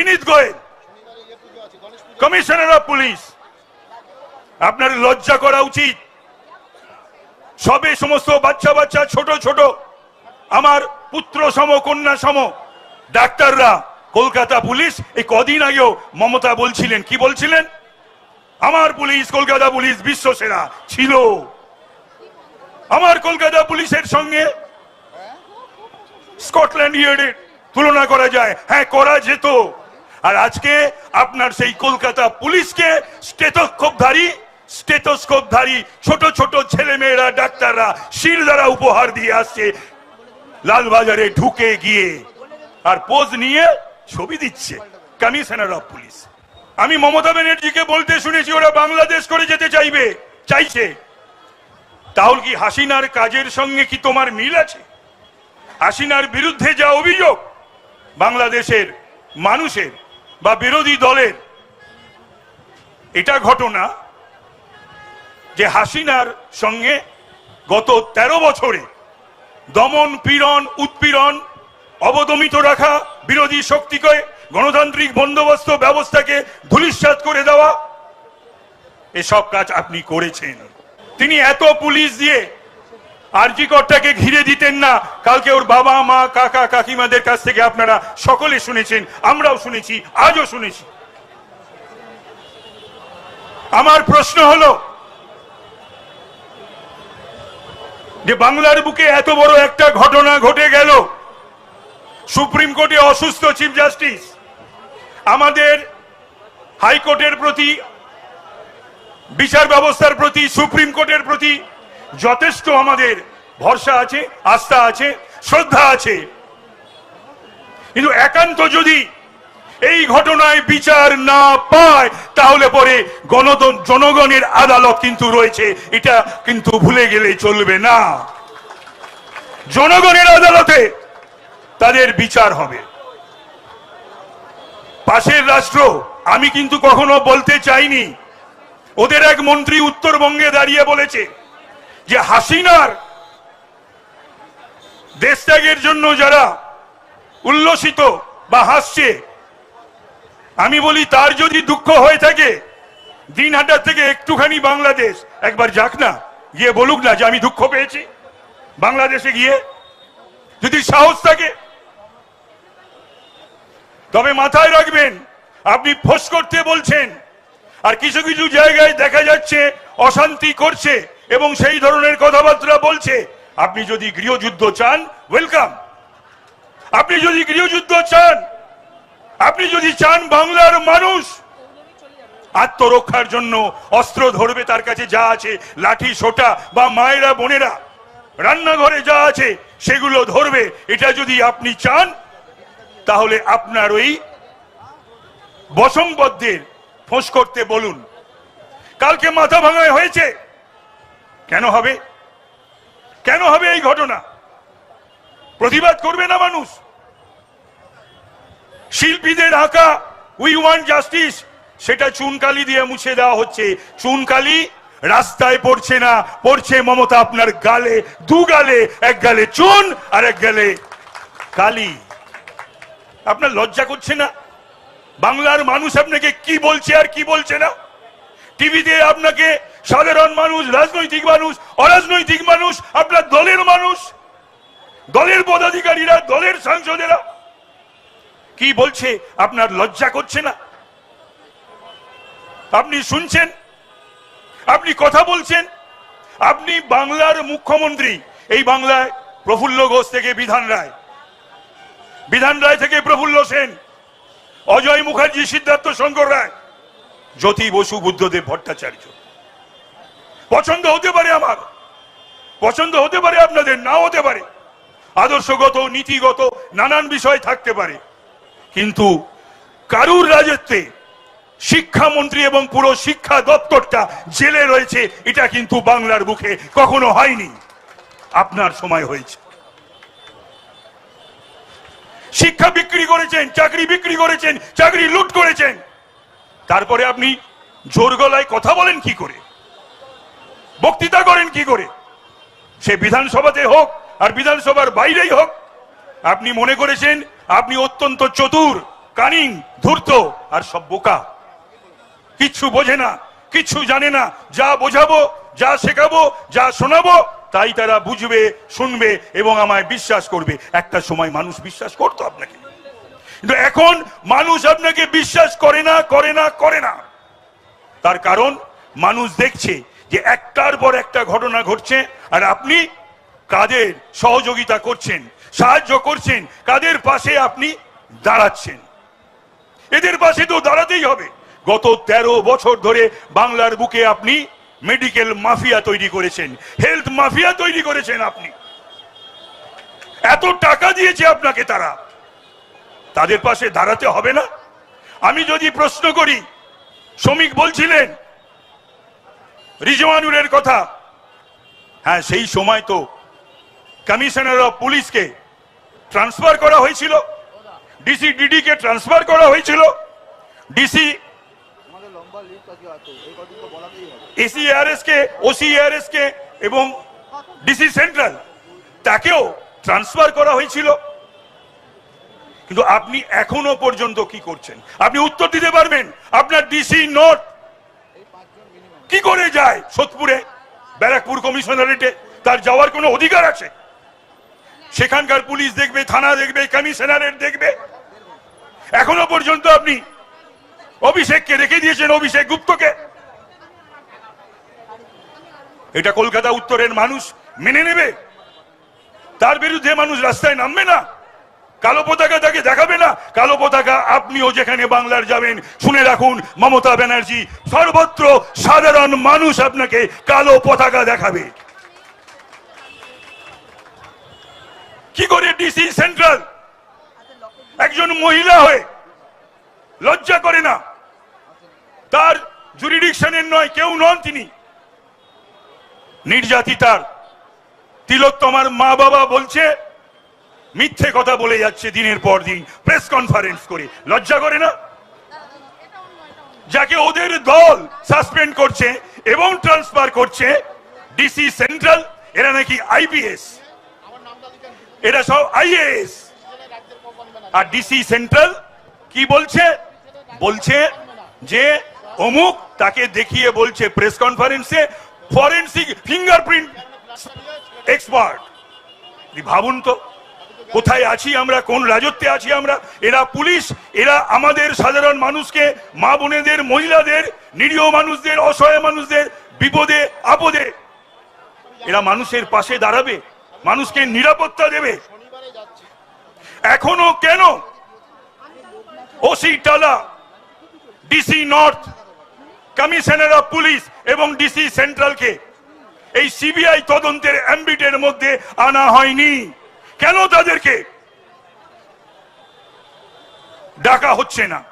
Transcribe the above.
Vineet Goel, commissioner of police. আপনার লজ্জা করা উচিত। সবে সমস্ত বাচ্চা বাচ্চা, ছোট ছোট, আমার পুত্র সম, কন্যা সম, ডাক্তাররা, কলকাতা পুলিশ, এই কদিন আগেও মমতা বলছিলেন, কি বলছিলেন? আমার পুলিশ, কলকাতা পুলিশ বিশ্ব সেরা ছিল। আমার কলকাতা পুলিশের সঙ্গে স্কটল্যান্ড ইয়ার্ডের তুলনা করা যায়। হ্যাঁ করা যেত। আর আজকে আপনার সেই কলকাতা পুলিশকে স্টেথোস্কোপধারী স্টেথোস্কোপধারী ছোট ছোট ছেলে মেয়েরা ডাক্তাররা শির দ্বারা উপহার দিয়ে আসছে। লালবাজারে ঢুকে গিয়ে আর পোজ নিয়ে ছবি দিচ্ছে কমিশনার অফ পুলিশ। আমি মমতা ব্যানার্জিকে বলতে শুনেছি, ওরা বাংলাদেশ করে যেতে চাইবে, চাইছে। তাহলে কি হাসিনার কাজের সঙ্গে কি তোমার মিল আছে? হাসিনার বিরুদ্ধে যা অভিযোগ, বাংলাদেশের মানুষের বা বিরোধী দলের এটা ঘটনা যে হাসিনার সঙ্গে গত ১৩ বছরে দমন, পীড়ন, উৎপীড়ন অবদমিত রাখা বিরোধী শক্তিকে, গণতান্ত্রিক বন্দোবস্ত ব্যবস্থাকে ধূলিসাৎ করে দেওয়া, এসব কাজ আপনি করেছেন। তিনি এত পুলিশ দিয়ে আরজি কর্তাকে ঘিরে দিতেন না। কালকে ওর বাবা, মা, কাকা, কাকিমাদের কাছ থেকে আপনারা সকলে শুনেছেন, আমরাও শুনেছি, আজও শুনেছি। আমার প্রশ্ন হলো, যে বাংলার বুকে এত বড় একটা ঘটনা ঘটে গেল, সুপ্রিম কোর্টে অসুস্থ চিফ জাস্টিস, আমাদের হাইকোর্টের প্রতি, বিচার ব্যবস্থার প্রতি, সুপ্রিম কোর্টের প্রতি যথেষ্ট আমাদের ভরসা আছে, আস্থা আছে, শ্রদ্ধা আছে। কিন্তু একান্ত যদি এই ঘটনায় বিচার না পায়, তাহলে পরে গণতন জনগণের আদালত কিন্তু রয়েছে। এটা কিন্তু ভুলে গেলে চলবে না। জনগণের আদালতে তাদের বিচার হবে। পাশের রাষ্ট্র, আমি কিন্তু কখনো বলতে চাইনি। ওদের এক মন্ত্রী উত্তরবঙ্গে দাঁড়িয়ে বলেছে যে হাসিনার দেশ ত্যাগের জন্য যারা উল্লসিত বা হাসছে, আমি বলি তার যদি দুঃখ হয়ে থাকে দিনহাটার থেকে একটুখানি বাংলাদেশ একবার যাক না, গিয়ে বলুক না যে আমি দুঃখ পেয়েছি। বাংলাদেশে গিয়ে যদি সাহস থাকে, তবে মাথায় রাখবেন, আপনি ফোস করতে বলছেন, আর কিছু কিছু জায়গায় দেখা যাচ্ছে অশান্তি করছে। এবং সেই ধরনের কথাবার্তা বলছে, আপনি যদি গৃহযুদ্ধ চান ওয়েলকাম আপনি যদি গৃহযুদ্ধ চান, আপনি যদি চান বাংলার মানুষ আত্মরক্ষার জন্য অস্ত্র ধরবে তার কাছে যা আছে, লাঠি, সোটা বা মায়েরা, বোনেরা, রান্নাঘরে যা আছে সেগুলো ধরবে, এটা যদি আপনি চান, তাহলে আপনার ওই বসংবদ্ধের ফোঁস করতে বলুন। কালকে মাথা ভাঙায় হয়েছে। কেন হবে? কেন হবে এই ঘটনা? প্রতিবাদ করবে না মানুষ? শিল্পীদের আঁকা উই ওয়ান্ট জাস্টিস সেটা চুনকালি দিয়ে মুছে দেওয়া হচ্ছে। চুনকালি রাস্তায় পড়ছে না, পড়ছে মমতা আপনার গালে, দু গালে, এক গালে চুন আর এক গালে কালি। আপনার লজ্জা করছে না? বাংলার মানুষ আপনাকে কি বলছে আর কি বলছে না? টিভিতে আপনাকে সাধারণ মানুষ, রাজনৈতিক মানুষ, অরাজনৈতিক মানুষ, আপনার দলের মানুষ, দলের পদাধিকারীরা, দলের সাংসদেরা, কি বলছে? আপনার লজ্জা করছে না? আপনি শুনছেন? আপনি কথা বলছেন? আপনি বাংলার মুখ্যমন্ত্রী, এই বাংলায় প্রফুল্ল ঘোষ থেকে বিধান রায়। বিধান রায় থেকে প্রফুল্ল সেন, অজয় মুখার্জি, সিদ্ধার্থ শঙ্কর রায়, জ্যোতি বসু, বুদ্ধদেব ভট্টাচার্য। পছন্দ হতে পারে আমার। পছন্দ হতে পারে আপনাদের, নাও হতে পারে। আদর্শগত, নীতিগত, নানান বিষয় থাকতে পারে। কিন্তু কারুর রাজত্বে শিক্ষামন্ত্রী এবং পুরো শিক্ষা দপ্তরটা জেলে রয়েছে, এটা কিন্তু বাংলার বুকে কখনো হয়নি। আপনার সময় হয়েছে। শিক্ষা বিক্রি করেছেন, চাকরি বিক্রি করেছেন, চাকরি লুট করেছেন। তারপরে আপনি জোর গলায় কথা বলেন কি করে? বক্তৃতা করেন কি করে? সে বিধানসভাতে হোক আর বিধানসভার বাইরেই হোক, আপনি মনে করেছেন আপনি অত্যন্ত চতুর, কানিং, ধূর্ত আর সব বোকা। কিচ্ছু বোঝে না, কিচ্ছু জানে না, যা বোঝাবো, যা শেখাবো, যা শোনাবো, তাই তারা বুঝবে, শুনবে এবং আমায় বিশ্বাস করবে। একটা সময় মানুষ বিশ্বাস করতো আপনাকে। কিন্তু এখন মানুষ আপনাকে বিশ্বাস করে না করে না করে না। তার কারণ, মানুষ দেখছে যে একটার পর একটা ঘটনা ঘটছে, আর আপনি কাদের সহযোগিতা করছেন, সাহায্য করছেন, কাদের পাশে আপনি দাঁড়াচ্ছেন? এদের পাশে তো দাঁড়াতেই হবে। গত ১৩ বছর ধরে বাংলার বুকে আপনি মেডিকেল মাফিয়া তৈরি করেছেন, হেলথ মাফিয়া তৈরি করেছেন আপনি। এত টাকা দিয়েছে আপনাকে তারা। তাদের পাশে দাঁড়াতে হবে না। আমি যদি প্রশ্ন করি, শ্রমিক বলছিলেন রিজওয়ানুরের কথা। হ্যাঁ সেই সময় তো কমিশনার অফ পুলিশকে ট্রান্সফার করা হয়েছিল। ডিসি ডিডি কে ট্রান্সফার করা হয়েছিল। ডিসি আমাদের লম্বা লিস্ট আজকে আছে এই কদিন তো বলাতেই হবে এসিআরএস কে এবং ডিসি সেন্ট্রাল তাকেও ট্রান্সফার করা হয়েছিল। কিন্তু আপনি এখনও পর্যন্ত কি করছেন? আপনি উত্তর দিতে পারবেন। আপনার ডিসি নোট কি করে যায় সোদপুরে? ব্যারাকপুর কমিশনারেটে তার যাওয়ার কোনো অধিকার আছে? সেখানকার পুলিশ দেখবে, থানা দেখবে, কমিশনারেট দেখবে। এখনও পর্যন্ত আপনি অভিষেককে রেখে দিয়েছেন, অভিষেক গুপ্তকে। এটা কলকাতা উত্তরের মানুষ মেনে নেবে? তার বিরুদ্ধে মানুষ রাস্তায় নামবে না? কালো পতাকা তাকে দেখাবে না। কালো পতাকা আপনিও যেখানে বাংলার যাবেন, শুনে রাখুন, মমতা ব্যানার্জি সর্বত্র সাধারণ মানুষ আপনাকে কালো পতাকা দেখাবে। কি করে ডিসি সেন্ট্রাল? একজন মহিলা হয়ে লজ্জা করে না। তার জুরিডিকশনের নয়, কেউ নন তিনি। নির্যাতিতার তিলোত্তমার মা বাবা বলছে মিথ্যে কথা বলে যাচ্ছে দিনের পর দিন প্রেস কনফারেন্স করে। লজ্জা করে না? যাকে ওদের দল সাসপেন্ড করছে এবং ট্রান্সফার করছে ডিসি সেন্ট্রাল এরা নাকি আইপিএস এরা সব আইএএস আর ডিসি সেন্ট্রাল কি বলছে? বলছে যে অমুক তাকে দেখিয়ে বলছে প্রেস কনফারেন্সে ফরেন্সিক ফিঙ্গারপ্রিন্ট এক্সপার্ট ভাবুন তো। কোথায় আছি আমরা? কোন রাজত্বে আছি আমরা? এরা পুলিশ, এরা আমাদের সাধারণ মানুষকে, মা বোনেদের, মহিলাদের, নিরীহ মানুষদের, অসহায় মানুষদের, বিপদে, আপদে। এরা মানুষের পাশে দাঁড়াবে, মানুষকে নিরাপত্তা দেবে। এখনও কেন? OC Tala, DC north, commissioner of police এবং ডিসি সেন্ট্রালকে। এই সিবিআই তদন্তের অ্যাম্বিটের মধ্যে আনা হয়নি। কেন তাদেরকে? ডাকা হচ্ছে না।